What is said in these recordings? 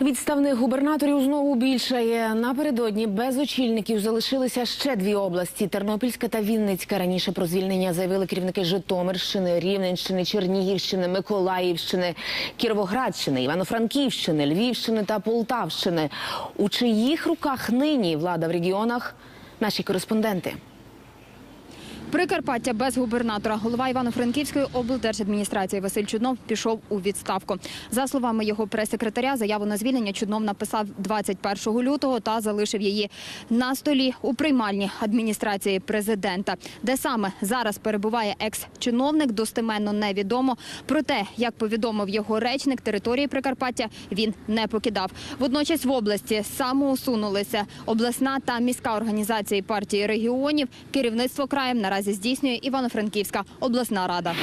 Відставних губернаторів знову більшає. Напередодні без очільників залишилися ще дві області: Тернопільська та Вінницька. Раніше про звільнення заявили керівники Житомирщини, Рівненщини, Чернігівщини, Миколаївщини, Кіровоградщини, Івано-Франківщини, Львівщини та Полтавщини. У чиїх руках нині влада в регіонах? Наші кореспонденти. Прикарпаття без губернатора. Голова Івано-Франківської облдержадміністрації Василь Чуднов пішов у відставку. За словами його прес-секретаря, заяву на звільнення Чуднов написав 21 лютого та залишив її на столі у приймальні адміністрації президента. Де саме зараз перебуває екс-чиновник, достеменно невідомо. Проте, як повідомив його речник, території Прикарпаття він не покидав. Водночас в області самоусунулися обласна та міська організації партії регіонів. Керівництво краєм наразі здійснює Івано-Франківська обласна рада.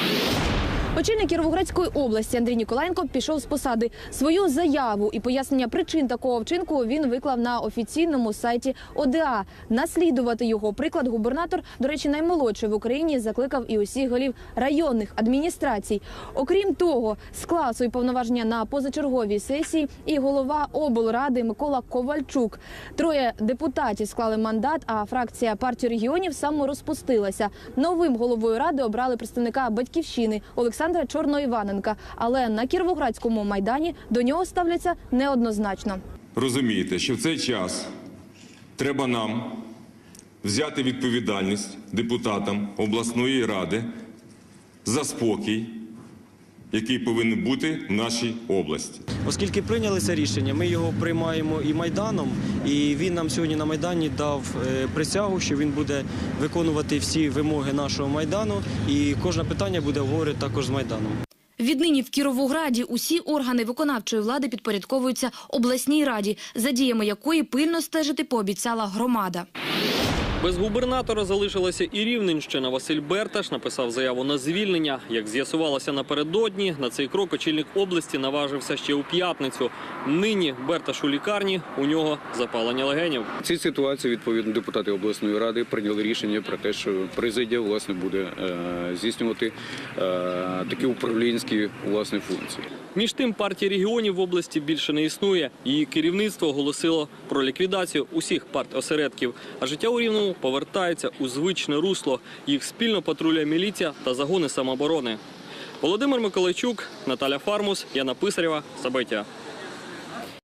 Очільник Кіровоградської області Андрій Ніколаєнко пішов з посади. Свою заяву і пояснення причин такого вчинку він виклав на офіційному сайті ОДА. Наслідувати його приклад губернатор, до речі, наймолодший в Україні, закликав і усіх голів районних адміністрацій. Окрім того, склав свої повноваження на позачерговій сесії і голова облради Микола Ковальчук. Троє депутатів склали мандат, а фракція партії регіонів саморозпустилася. Новим головою ради обрали представника батьківщини Олександра Чорноіваненка. Але на Кіровоградському майдані до нього ставляться неоднозначно. розумієте, що в цей час треба нам взяти відповідальність депутатам обласної ради за спокій, який повинен бути в нашій області. Оскільки прийняли це рішення, ми його приймаємо і майданом. І він нам сьогодні на майдані дав е, присягу, що він буде виконувати всі вимоги нашого майдану, і кожне питання буде обговорювати також з майданом. Віднині в Кіровограді усі органи виконавчої влади підпорядковуються обласній раді, за діями якої пильно стежити пообіцяла громада. Без губернатора залишилася і Рівненщина. Василь Берташ написав заяву на звільнення. Як з'ясувалося напередодні, на цей крок очільник області наважився ще у п'ятницю. Нині Берташ у лікарні, у нього запалення легенів. В цій ситуації відповідно депутати обласної ради прийняли рішення про те, що президія власне буде е, здійснювати е, такі управлінські власне функції. Між тим, партії регіонів в області більше не існує. Її керівництво оголосило про ліквідацію усіх партосередків. А життя у Рівному повертається у звичне русло. Їх спільно патрулює міліція та загони самооборони. Володимир Миколайчук, Наталя Фармус, Яна Писарєва, Сабиття.